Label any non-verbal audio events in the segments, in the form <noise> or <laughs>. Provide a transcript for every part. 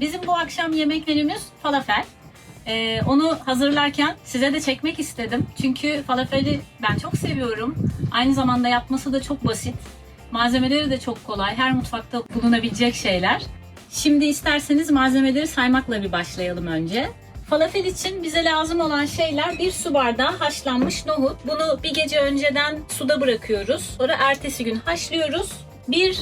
Bizim bu akşam yemek menümüz falafel. Ee, onu hazırlarken size de çekmek istedim. Çünkü falafeli ben çok seviyorum. Aynı zamanda yapması da çok basit. Malzemeleri de çok kolay. Her mutfakta bulunabilecek şeyler. Şimdi isterseniz malzemeleri saymakla bir başlayalım önce. Falafel için bize lazım olan şeyler bir su bardağı haşlanmış nohut. Bunu bir gece önceden suda bırakıyoruz. Sonra ertesi gün haşlıyoruz. Bir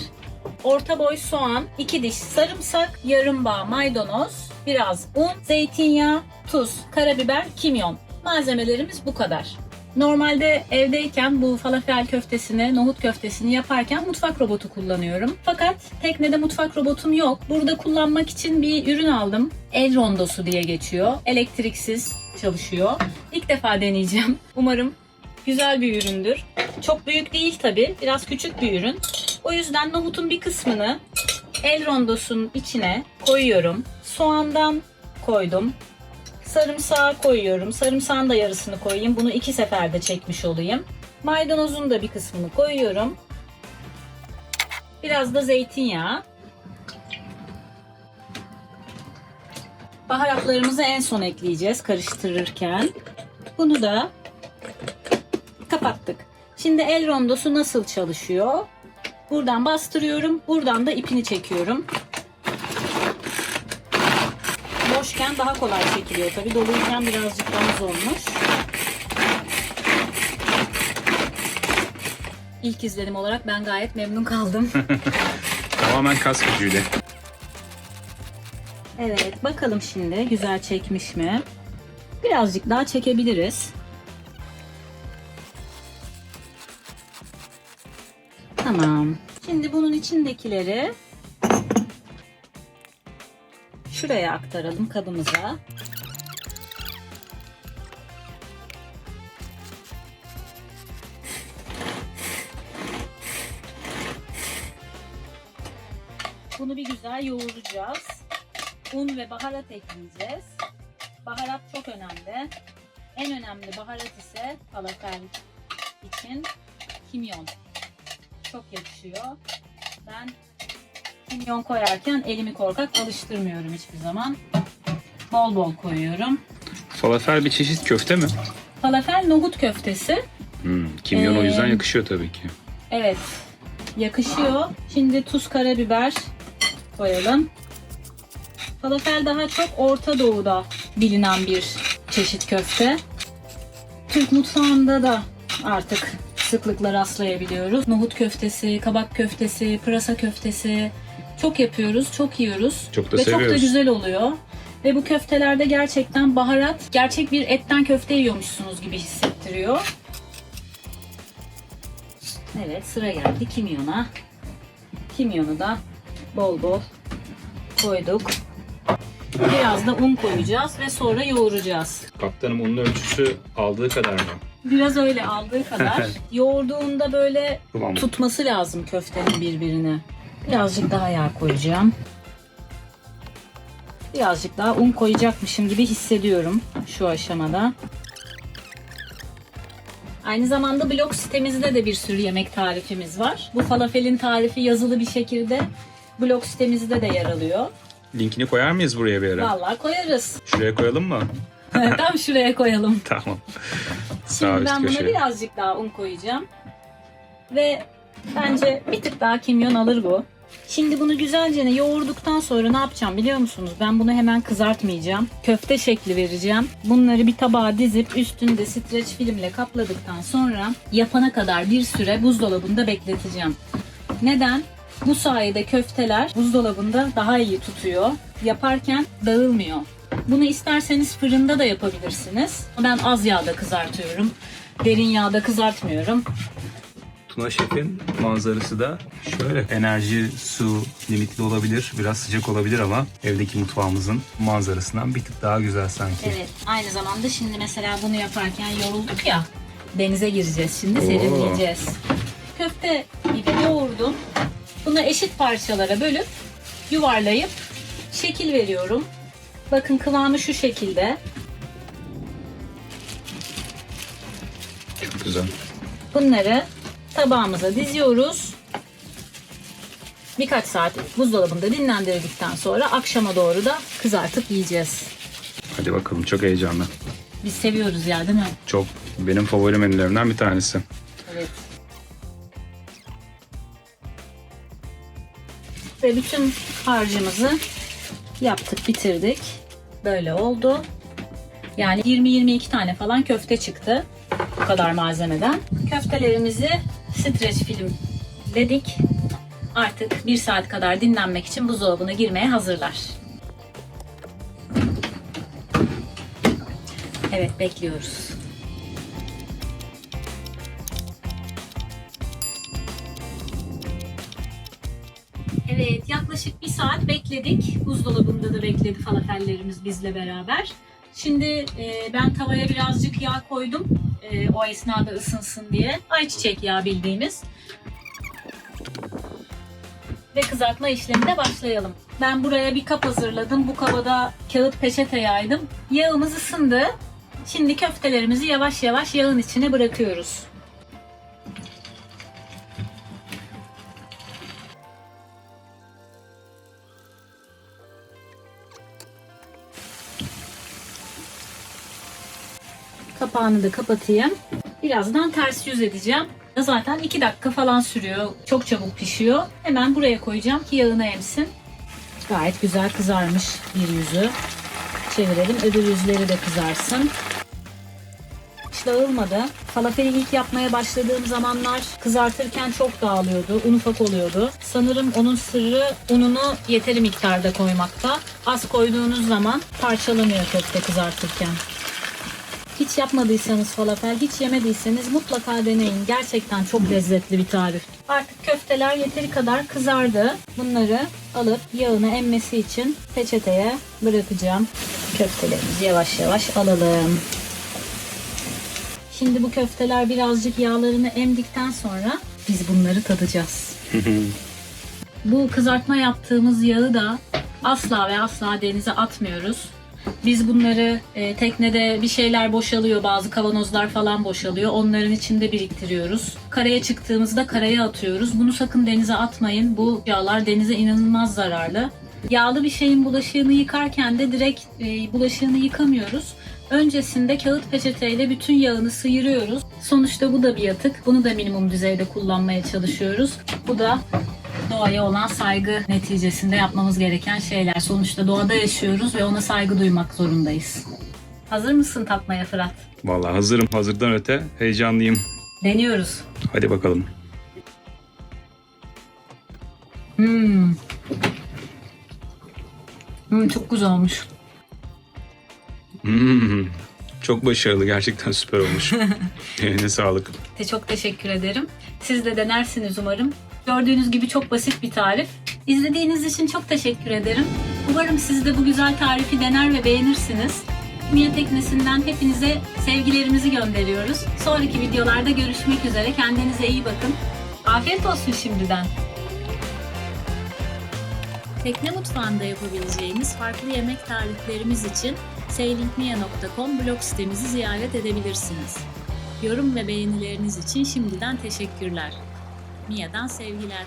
orta boy soğan, 2 diş sarımsak, yarım bağ maydanoz, biraz un, zeytinyağı, tuz, karabiber, kimyon. Malzemelerimiz bu kadar. Normalde evdeyken bu falafel köftesini, nohut köftesini yaparken mutfak robotu kullanıyorum. Fakat teknede mutfak robotum yok. Burada kullanmak için bir ürün aldım. El rondosu diye geçiyor. Elektriksiz çalışıyor. İlk defa deneyeceğim. Umarım güzel bir üründür. Çok büyük değil tabi. Biraz küçük bir ürün. O yüzden nohutun bir kısmını el rondosunun içine koyuyorum. Soğandan koydum. Sarımsağı koyuyorum. Sarımsağın da yarısını koyayım. Bunu iki seferde çekmiş olayım. Maydanozun da bir kısmını koyuyorum. Biraz da zeytinyağı. Baharatlarımızı en son ekleyeceğiz karıştırırken. Bunu da kapattık. Şimdi el rondosu nasıl çalışıyor? Buradan bastırıyorum. Buradan da ipini çekiyorum. Boşken daha kolay çekiliyor tabi. Doluyken birazcık daha zormuş. İlk izlenim olarak ben gayet memnun kaldım. <laughs> Tamamen kas gücüyle. evet bakalım şimdi güzel çekmiş mi? Birazcık daha çekebiliriz. Tamam. Şimdi bunun içindekileri şuraya aktaralım kabımıza. Bunu bir güzel yoğuracağız. Un ve baharat ekleyeceğiz. Baharat çok önemli. En önemli baharat ise falafel için kimyon. Çok yakışıyor. Ben kimyon koyarken elimi korkak alıştırmıyorum hiçbir zaman. Bol bol koyuyorum. Falafel bir çeşit köfte mi? Falafel nohut köftesi. Hmm, kimyon o yüzden Ee, yakışıyor tabii ki. Evet. Yakışıyor. Şimdi tuz, karabiber koyalım. Falafel daha çok Orta Doğu'da bilinen bir çeşit köfte. Türk mutfağında da artık sıklıkla rastlayabiliyoruz. Nohut köftesi, kabak köftesi, pırasa köftesi çok yapıyoruz, çok yiyoruz. Çok da Ve çok da seviyoruz. güzel oluyor. Ve bu köftelerde gerçekten baharat, gerçek bir etten köfte yiyormuşsunuz gibi hissettiriyor. Evet sıra geldi kimyona. Kimyonu da bol bol koyduk. Biraz da un koyacağız ve sonra yoğuracağız. Kaptanım unun ölçüsü aldığı kadar mı? Biraz öyle aldığı kadar. <laughs> Yoğurduğunda böyle Kıvam. tutması lazım köftenin birbirine. Birazcık daha yağ koyacağım. Birazcık daha un koyacakmışım gibi hissediyorum şu aşamada. Aynı zamanda blog sitemizde de bir sürü yemek tarifimiz var. Bu falafelin tarifi yazılı bir şekilde blog sitemizde de yer alıyor. Linkini koyar mıyız buraya bir ara? Vallahi koyarız. Şuraya koyalım mı? <laughs> Tam şuraya koyalım. Tamam. Şimdi ben buna birazcık daha un koyacağım. Ve bence bir tık daha kimyon alır bu. Şimdi bunu güzelce yoğurduktan sonra ne yapacağım biliyor musunuz? Ben bunu hemen kızartmayacağım. Köfte şekli vereceğim. Bunları bir tabağa dizip üstünde streç filmle kapladıktan sonra yapana kadar bir süre buzdolabında bekleteceğim. Neden? Bu sayede köfteler buzdolabında daha iyi tutuyor. Yaparken dağılmıyor. Bunu isterseniz fırında da yapabilirsiniz. Ben az yağda kızartıyorum. Derin yağda kızartmıyorum. Tuna Şef'in manzarası da şöyle. Enerji, su limitli olabilir. Biraz sıcak olabilir ama evdeki mutfağımızın manzarasından bir tık daha güzel sanki. Evet. Aynı zamanda şimdi mesela bunu yaparken yorulduk ya. Denize gireceğiz şimdi serinleyeceğiz. Köfte gibi yoğurdum. Bunu eşit parçalara bölüp yuvarlayıp şekil veriyorum. Bakın kıvamı şu şekilde. Çok güzel. Bunları tabağımıza diziyoruz. Birkaç saat buzdolabında dinlendirdikten sonra akşama doğru da kızartıp yiyeceğiz. Hadi bakalım çok heyecanlı. Biz seviyoruz ya değil mi? Çok benim favori menülerimden bir tanesi. Evet. Ve bütün harcımızı yaptık, bitirdik. Böyle oldu. Yani 20-22 tane falan köfte çıktı. Bu kadar malzemeden. Köftelerimizi streç filmledik. Artık bir saat kadar dinlenmek için buzdolabına girmeye hazırlar. Evet bekliyoruz. Yaklaşık bir saat bekledik. Buzdolabında da bekledi falafellerimiz bizle beraber. Şimdi e, ben tavaya birazcık yağ koydum. E, o esnada ısınsın diye. Ayçiçek yağı bildiğimiz. Ve kızartma işlemine başlayalım. Ben buraya bir kap hazırladım. Bu kaba da kağıt peçete yaydım. Yağımız ısındı. Şimdi köftelerimizi yavaş yavaş yağın içine bırakıyoruz. Kapağını da kapatayım. Birazdan ters yüz edeceğim. Zaten 2 dakika falan sürüyor. Çok çabuk pişiyor. Hemen buraya koyacağım ki yağını emsin. Gayet güzel kızarmış bir yüzü. Çevirelim. Öbür yüzleri de kızarsın. Hiç dağılmadı. Falafeli ilk yapmaya başladığım zamanlar kızartırken çok dağılıyordu. Un ufak oluyordu. Sanırım onun sırrı ununu yeteri miktarda koymakta. Az koyduğunuz zaman parçalanıyor köfte kızartırken. Hiç yapmadıysanız falafel, hiç yemediyseniz mutlaka deneyin. Gerçekten çok lezzetli bir tarif. Artık köfteler yeteri kadar kızardı. Bunları alıp yağını emmesi için peçeteye bırakacağım. Köftelerimizi yavaş yavaş alalım. Şimdi bu köfteler birazcık yağlarını emdikten sonra biz bunları tadacağız. <laughs> Bu kızartma yaptığımız yağı da asla ve asla denize atmıyoruz. Biz bunları e, teknede bir şeyler boşalıyor, bazı kavanozlar falan boşalıyor. Onların içinde biriktiriyoruz. Karaya çıktığımızda karaya atıyoruz. Bunu sakın denize atmayın. Bu yağlar denize inanılmaz zararlı. Yağlı bir şeyin bulaşığını yıkarken de direkt e, bulaşığını yıkamıyoruz. Öncesinde kağıt peçeteyle bütün yağını sıyırıyoruz. Sonuçta bu da bir yatık. Bunu da minimum düzeyde kullanmaya çalışıyoruz. Bu da doğaya olan saygı neticesinde yapmamız gereken şeyler. Sonuçta doğada yaşıyoruz ve ona saygı duymak zorundayız. Hazır mısın tatmaya Fırat? Vallahi hazırım. Hazırdan öte heyecanlıyım. Deniyoruz. Hadi bakalım. Hmm. Hmm, çok güzel olmuş. Hmm. Çok başarılı. Gerçekten süper olmuş. <laughs> Eline sağlık. Çok teşekkür ederim. Siz de denersiniz umarım. Gördüğünüz gibi çok basit bir tarif. İzlediğiniz için çok teşekkür ederim. Umarım siz de bu güzel tarifi dener ve beğenirsiniz. Mia Teknesi'nden hepinize sevgilerimizi gönderiyoruz. Sonraki videolarda görüşmek üzere. Kendinize iyi bakın. Afiyet olsun şimdiden. Tekne mutfağında yapabileceğiniz farklı yemek tariflerimiz için sailingmia.com blog sitemizi ziyaret edebilirsiniz. Yorum ve beğenileriniz için şimdiden teşekkürler. Mia'dan sevgiler.